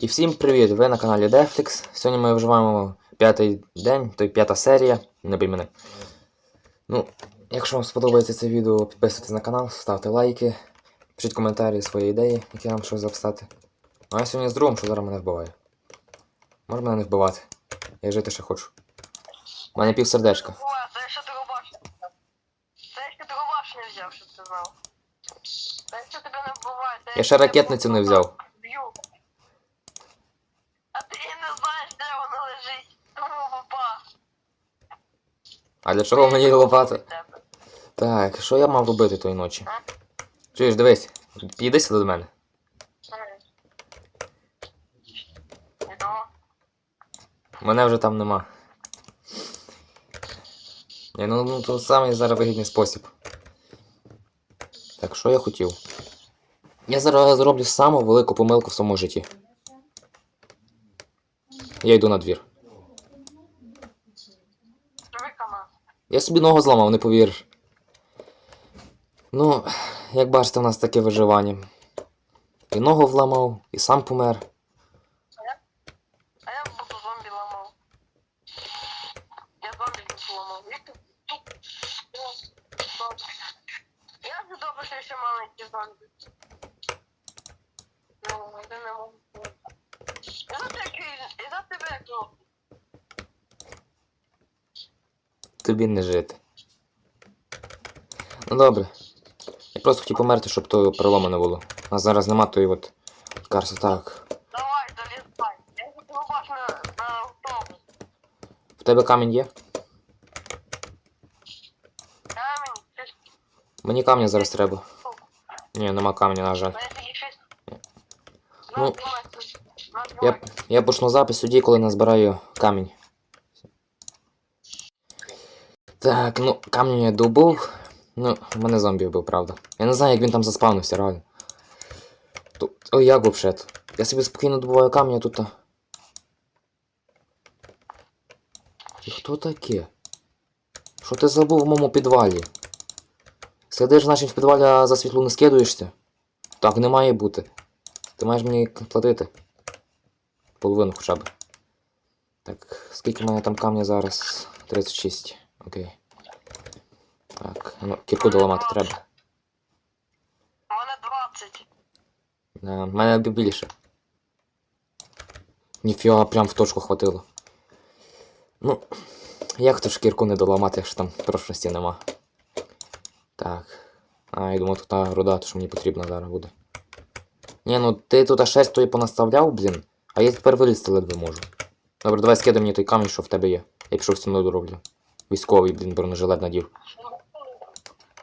І всім привіт! Ви на каналі Deflix. Сьогодні ми вживаємо п'ятий день, то й п'ята серія. Не бий мене. Ну, якщо вам сподобається це відео, підписуйтесь на канал, ставте лайки, пишіть коментарі свої ідеї, які нам щось записати. Ну а я сьогодні з другом, що зараз мене вбиває. Може мене не вбивати. Я жити ще хочу. У мене пів сердечка. О, це я ще дробаш не взяв. Це я ще дробаш не взяв, щоб ти знав. Якщо тебе не вбиває, Я ще ракетницю не взяв. Б'ю. А ти не знаєш, де вона лежить. Тому папа. А для чого мені лопата? Так, що я мав робити тої ночі? Чуєш, дивись, підійди сюди до мене. Мене вже там нема. Ні, ну, ну то самий зараз вигідний спосіб. Так, що я хотів? Я зараз зроблю саму велику помилку в своєму житті. Я йду на двір. Я собі ногу зламав, не повіриш. Ну, як бачите, у нас таке виживання. І ногу вламав, і сам помер. А я буду зомбі ламав. Я зомбі не ламав. І тут- тут- тут. Я не добре, що ще маленькі зомбі. Ну, я не можу. Я за тебе, я за тебе як роблю. Тобі не жити. Ну добре. Я просто хотів померти, щоб того перелому не було. У нас зараз нема тої от карси. Так. Давай, залізай. Я тут рубаш на, на автобус. В тебе камінь є? Камінь, ти ж Мені камня зараз треба. Ні, нема камня, на жаль. мене тільки щось. Ну, Ну. Я, давай. я почну запис тоді, коли назбираю камінь. Так, ну, камінь я добув. Ну, в мене зомбі вбив, правда. Я не знаю, як він там заспавнився, реально. Тут... Ой, як вообще тут? Я собі спокійно добуваю камінь, а тут. Ти хто таке? Що ти забув в моєму підвалі? Сидиш, значить, в підвалі, а за світло не скидуєшся? Так не має бути. Ти маєш мені платити. Половину хоча б. Так, скільки в мене там камня зараз? 36. Окей. Так, ну, кірку доламати треба. У мене 20. Да, в мене більше. Ніфіга, прям в точку хватило. Ну, як то ж кірку не доламати, якщо там прочності нема. Так. А, я думаю, тут та руда, то що мені потрібна зараз буде. Ні, ну ти тут шерсть тої понаставляв, блін, а я тепер вилізти ледве можу. Добре, давай скидай мені той камінь, що в тебе є. Я пішов стіною дороблю. Військовий, блін, бронежилет надів.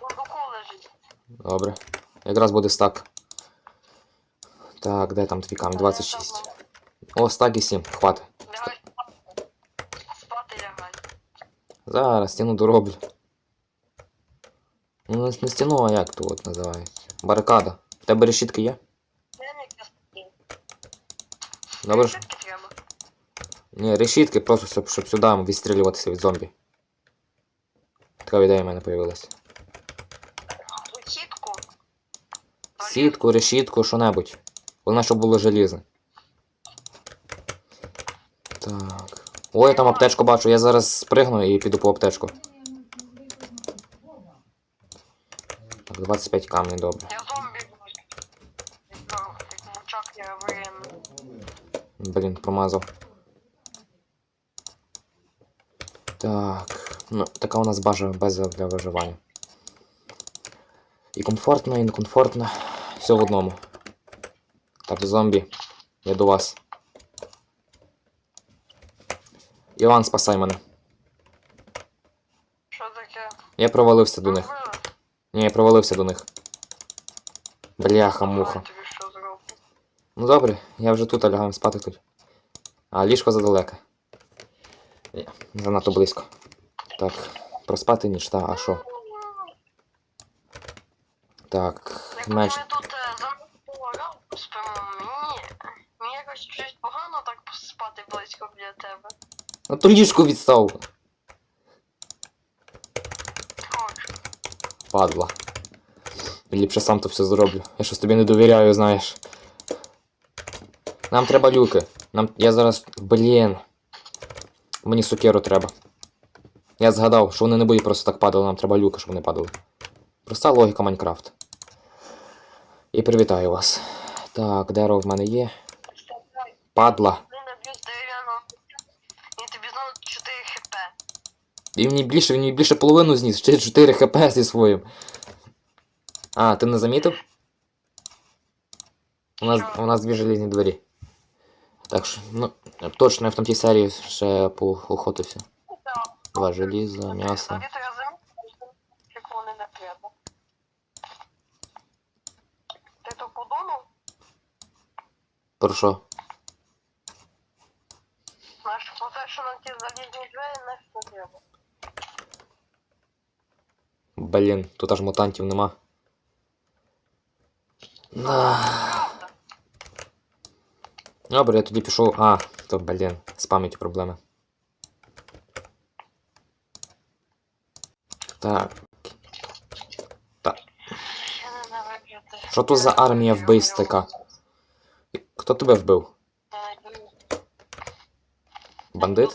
Глибоко лежить. Добре. Якраз буде стак. Так, де там твій камінь? 26. О, стак і 7, хватить. Давай спати лягай. Зараз стіну дороблю. Ну, не, не стіну, а як то от називається? Барикада. В тебе решітки є? Денег я спів. Добре. ж? Скільки треба? Ні, решітки просто, щоб, щоб сюди відстрілюватися від зомбі. Така ідея в мене появилась. Сітку? Сітку, решітку, що-небудь. Головне, щоб було желізне. Так. Ой, я там аптечку бачу, я зараз спригну і піду по аптечку. Так, 25 камней, добре. Я зомбі. Я. Блін, промазав. Так. Ну, така у нас бажа база для виживання. І комфортно, і некомфортно. Все в одному. Так, зомбі. Я до вас. Іван, спасай мене. Що таке? Я провалився до них. Ні, я провалився до них. Бляха, муха. Ну добре, я вже тут а лягаємо спати тут. А ліжко задалеко. Ні, занадто близько. Так, проспати ніч, та, а що? Так, менше. ми тут е, спимо, мені, мені якось щось погано так спати близько біля тебе. Ну то ліжко відстав. Хочу. Падла. Ліпше сам то все зроблю. Я щось тобі не довіряю, знаєш. Нам треба люки. Нам. Я зараз. Блін. Мені сукеру треба. Я згадав, що вони не будуть просто так падали, нам треба люки, щоб вони падали. Проста логіка Майнкрафт. І привітаю вас. Так, дерево в мене є. Падла. І тобі знову 4 хп. І мені більше, мені більше половину зніс, ще 4 хп зі своїм. А, ти не замітив? У нас, у нас дві желізні двері. Так що, ну, точно я в тамтій серії ще поохотився. Два желіза, м'ясо. Тоді то я замітив, що вони не треба. Ти то подумав? Про що? Наш про те, що нам ті залізні двері не треба. Блін, тут аж мутантів нема. Да. Добре, я тоді пішов. А, то блін, з пам'яттю проблеми. Так. Те. Що то за армія вбивств така? Хто тебе вбив? Бандит?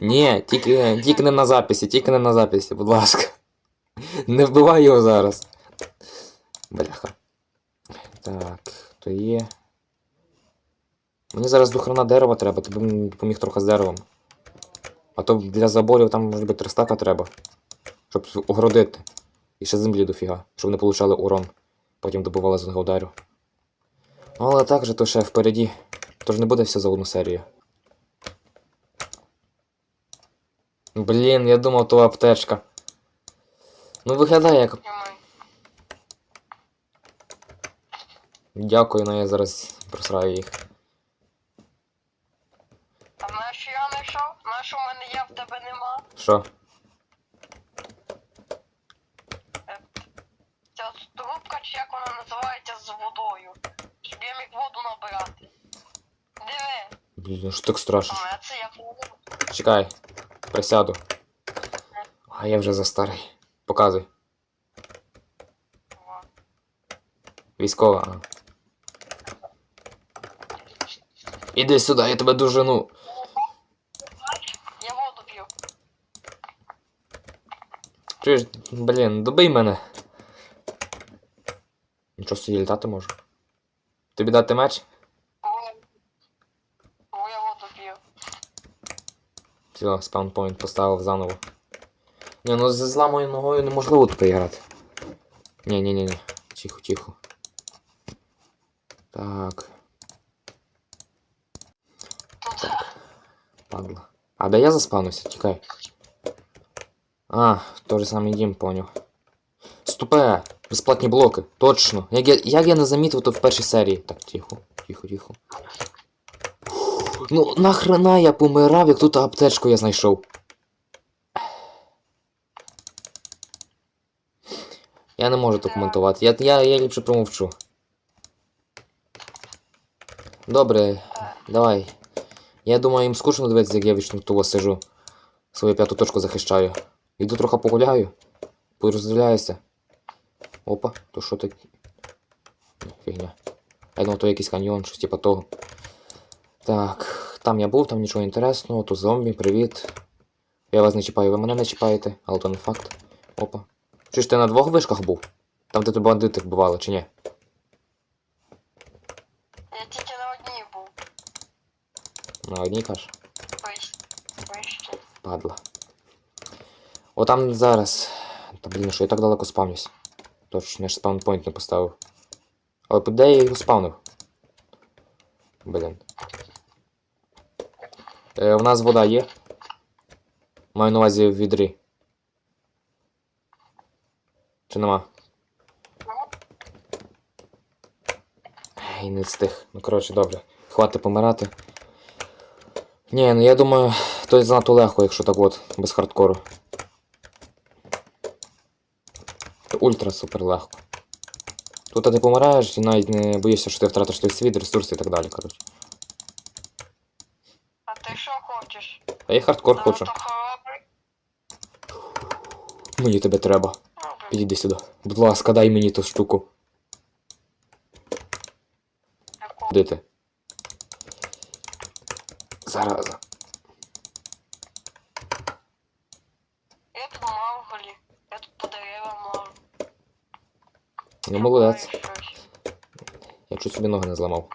Ні, тільки, тільки не на записі, тільки не на записі, будь ласка. Не вбивай його зараз. Бляха. Так, то є. Мені зараз до хрена дерева треба, мені допоміг трохи з деревом. А то для заборів там може бути тристака треба. Щоб огородити. І ще землі дофіга, щоб не получали урон. Потім добували з одного удару. Ну, але так же то ще впереді. Тож не буде все за одну серію. Блін, я думав, то аптечка. Ну виглядає як. Дякую, але я зараз просраю їх. А знаєш, що я знайшов? Знаєш, що в мене є, в тебе нема. Що? Ця трубка, чи як вона називається, з водою. Щоб я міг воду набирати. Диви, Блін, що так страшно? а це як воно. Чекай, присяду. А я вже за старий. Показуй. Військова. Ага. Іди сюди, я тебе дожену. Я воду п'ю. Чуєш, блін, добий мене. Нічого собі літати можу. Тобі дати меч? Все, спаунпойнт поставив заново. Ні, ну з зламою ногою неможливо тут грати. Ні, ні, ні, ні. Тихо, тихо. Так, Тут падла. А де я заспавнився? Тікай. А, той же самий дім, поняв. Ступе! Безплатні блоки. Точно. Як я, як я не замітив то в першій серії. Так, тихо, тихо, тихо. Ну, нахрена я помирав, як тут аптечку я знайшов. Я не можу то коментувати. Я, я, я ліпше промовчу. Добре, давай. Я думаю, їм скучно дивитися, як я вічно того сижу. Свою п'яту точку захищаю. Іду трохи погуляю. Пороздивляюся. Опа, то що таке? Фігня. Я думав, то якийсь каньйон, щось типа того. Так, там я був, там нічого інтересного, тут зомбі, привіт. Я вас не чіпаю, ви мене не чіпаєте, але то не факт. Опа. Чи ж ти на двох вишках був? Там, де тебе бандити вбивали, чи ні? я тільки на одній був. На одній. Вище. Падла. О, там зараз. Та блін, що я так далеко спавнюсь. Точно, я ж спаунпойнт не поставив. Але де я його спавнив? Блін. Е, у нас вода є. Маю на увазі в відрі. Чи нема? Ей, не встиг. Ну коротше, добре. Хватить помирати. Ні, ну я думаю, то занадто легко, якщо так от, без хардкору. То ультра супер легко. Тут ти помираєш і навіть не боїшся, що ти втратиш той світ, ресурси і так далі, коротше. А ти що хочеш? А я хардкор Та хочу. Мені тебе треба. Підійди сюди. Будь ласка, дай мені ту штуку. ходити. Зараза. Я тут мавголі. Я тут по деревам можу. Ну, молодець. Я чуть собі ноги не зламав.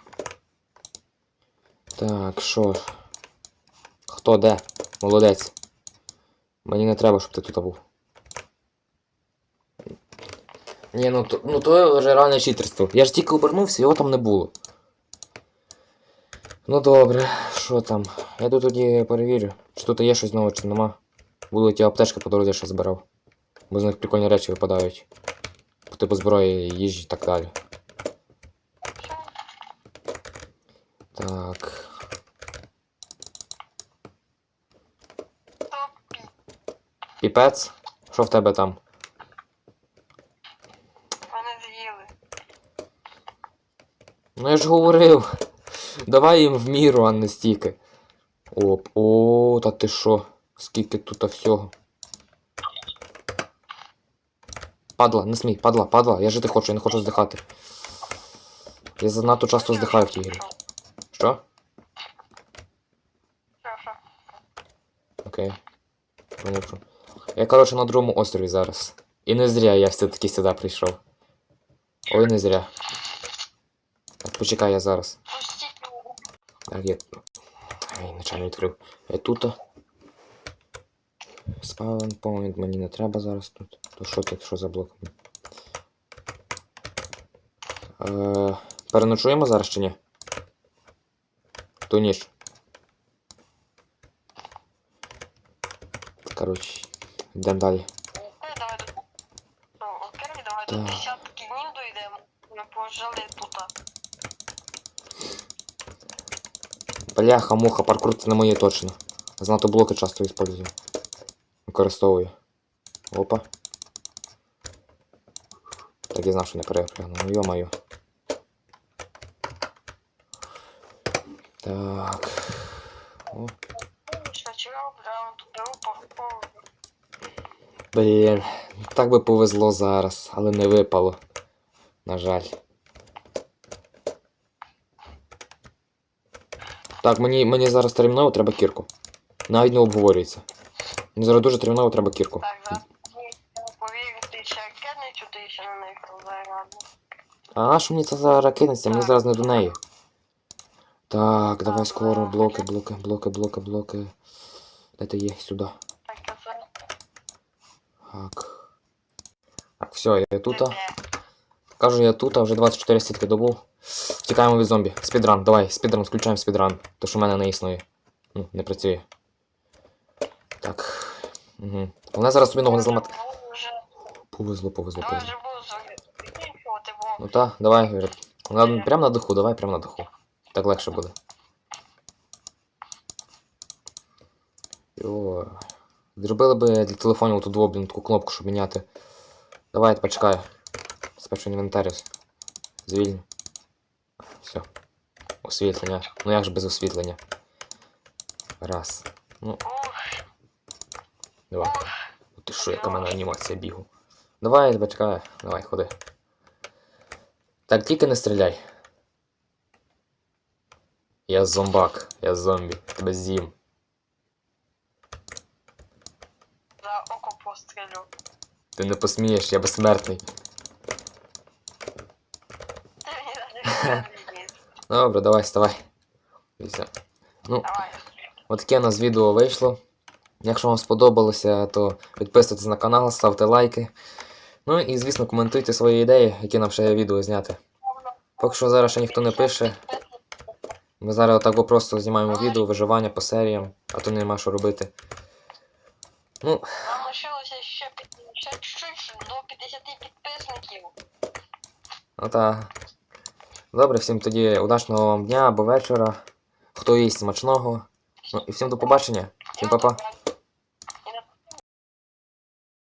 Так, що? Хто де? Молодець. Мені не треба, щоб ти тут був. Ні, ну то, ну то вже реальне читерство. Я ж тільки обернувся, його там не було. Ну добре, що там? Я тут тоді перевірю, чи тут є щось нове, чи нема. Буду ті аптечки по дорозі ще збирав. Бо з них прикольні речі випадають. Типу зброї, їжі і так далі. Так. Топ. Піпець? Що в тебе там? Мене з'їли. Ну я ж говорив. Давай їм в міру, а не стільки. Оп, о, та ти що? Скільки тут всього. Падла, не смій, падла, падла, я жити хочу, я не хочу здихати. Я занадто часто здихаю в тій грі. Що? Окей. Поняв. Я, коротше, на другому острові зараз. І не зря я все-таки сюди прийшов. Ой, не зря. Так, почекай я зараз. Так, я. Ай, начально відкрив. Я тут. Спаун point мені не треба зараз тут. То що це, що за блок? Е, переночуємо зараз чи ні? Ту ніч. Коротше, йдемо далі. Давай до... Ну, окей, давай до десятки днів дойдемо. Ми пожили тут. Бляха, муха, паркур це не моє точно. Знато блоки часто використовую. Використовую. Опа. Так я знав, що не перепрягну. Ну йо-моє. Так. О, блін. Так би повезло зараз, але не випало. На жаль. Так, мені, мені зараз терміново треба кірку. Навіть не обговорюється. Мені зараз дуже терміново треба кірку. Так, А що мені це за ракетниця? Мені зараз не до неї. Так, давай скоро. Блоки, блоки, блоки, блоки, блоки. Де ти є? Сюди. Так, Так. Все, я тут. Кажу, я тут, а вже 24 сітки добув. Втікаємо від зомбі. Спідран, давай, спідран, включаємо спідран. То що в мене не існує. Ну, не працює. Так. Угу. Вона зараз собі ногу не зламати. Повезло, повезло, повезло. вже буду закінчувати, бо Ну та, давай, Юра. На, прям на даху, давай прям на даху. Так легше буде. Йо. Зробили би для телефонів ту двоблін таку кнопку, щоб міняти. Давай, почекаю. Спершу інвентаріус. Звільню. Все. Освітлення. Ну як же без освітлення? Раз. Ну, два. Ти що, яка в мене анімація бігу. Давай, я тебе чекаю. Давай, ходи. Так, тільки не стріляй. Я зомбак, я зомбі, тебе з'їм. За око пострілю. Ти не посмієш, я безсмертний. Добре, давай, вставай. Дивіться. Ну, Давай. отаке у нас відео вийшло. Якщо вам сподобалося, то підписуйтесь на канал, ставте лайки. Ну і, звісно, коментуйте свої ідеї, які нам ще відео зняти. Поки що зараз ще ніхто не пише. Ми зараз отак просто знімаємо відео, виживання по серіям, а то нема що робити. Ну, Нам лишилося ще, чуть-чуть до 50 підписників. ну та. Добре, всім тоді удачного вам дня або вечора. Хто їсть смачного. Ну і всім до побачення. Всім па-па.